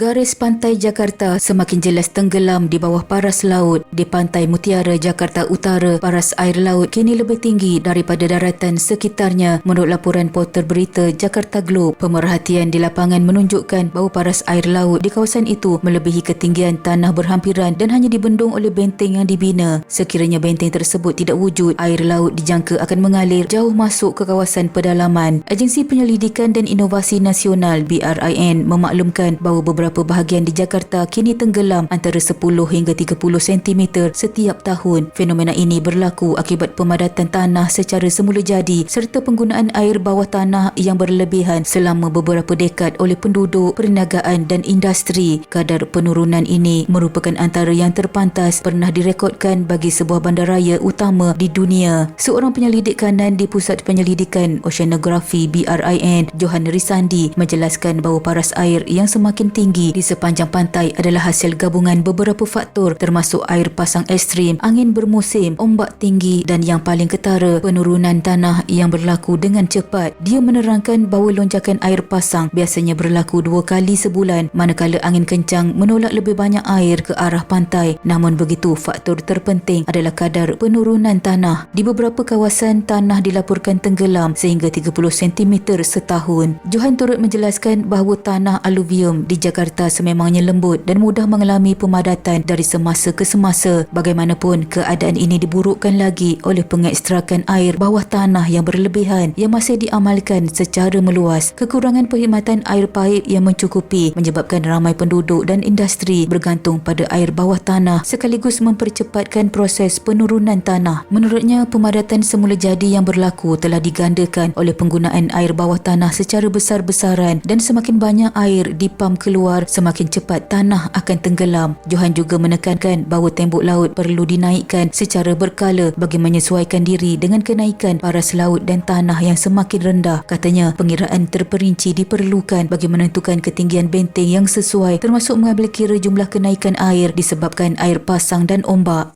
Garis pantai Jakarta semakin jelas tenggelam di bawah paras laut. Di pantai Mutiara Jakarta Utara, paras air laut kini lebih tinggi daripada daratan sekitarnya. Menurut laporan portal berita Jakarta Globe, pemerhatian di lapangan menunjukkan bahawa paras air laut di kawasan itu melebihi ketinggian tanah berhampiran dan hanya dibendung oleh benteng yang dibina. Sekiranya benteng tersebut tidak wujud, air laut dijangka akan mengalir jauh masuk ke kawasan pedalaman. Agensi Penyelidikan dan Inovasi Nasional BRIN memaklumkan bahawa beberapa beberapa bahagian di Jakarta kini tenggelam antara 10 hingga 30 cm setiap tahun. Fenomena ini berlaku akibat pemadatan tanah secara semula jadi serta penggunaan air bawah tanah yang berlebihan selama beberapa dekad oleh penduduk, perniagaan dan industri. Kadar penurunan ini merupakan antara yang terpantas pernah direkodkan bagi sebuah bandaraya utama di dunia. Seorang penyelidik kanan di Pusat Penyelidikan Oceanografi BRIN, Johan Risandi, menjelaskan bahawa paras air yang semakin tinggi tinggi di sepanjang pantai adalah hasil gabungan beberapa faktor termasuk air pasang ekstrim, angin bermusim, ombak tinggi dan yang paling ketara penurunan tanah yang berlaku dengan cepat. Dia menerangkan bahawa lonjakan air pasang biasanya berlaku dua kali sebulan manakala angin kencang menolak lebih banyak air ke arah pantai. Namun begitu, faktor terpenting adalah kadar penurunan tanah. Di beberapa kawasan, tanah dilaporkan tenggelam sehingga 30 cm setahun. Johan turut menjelaskan bahawa tanah aluvium di Jakarta Jakarta sememangnya lembut dan mudah mengalami pemadatan dari semasa ke semasa. Bagaimanapun, keadaan ini diburukkan lagi oleh pengekstrakan air bawah tanah yang berlebihan yang masih diamalkan secara meluas. Kekurangan perkhidmatan air paip yang mencukupi menyebabkan ramai penduduk dan industri bergantung pada air bawah tanah sekaligus mempercepatkan proses penurunan tanah. Menurutnya, pemadatan semula jadi yang berlaku telah digandakan oleh penggunaan air bawah tanah secara besar-besaran dan semakin banyak air dipam keluar keluar, semakin cepat tanah akan tenggelam. Johan juga menekankan bahawa tembok laut perlu dinaikkan secara berkala bagi menyesuaikan diri dengan kenaikan paras laut dan tanah yang semakin rendah. Katanya, pengiraan terperinci diperlukan bagi menentukan ketinggian benteng yang sesuai termasuk mengambil kira jumlah kenaikan air disebabkan air pasang dan ombak.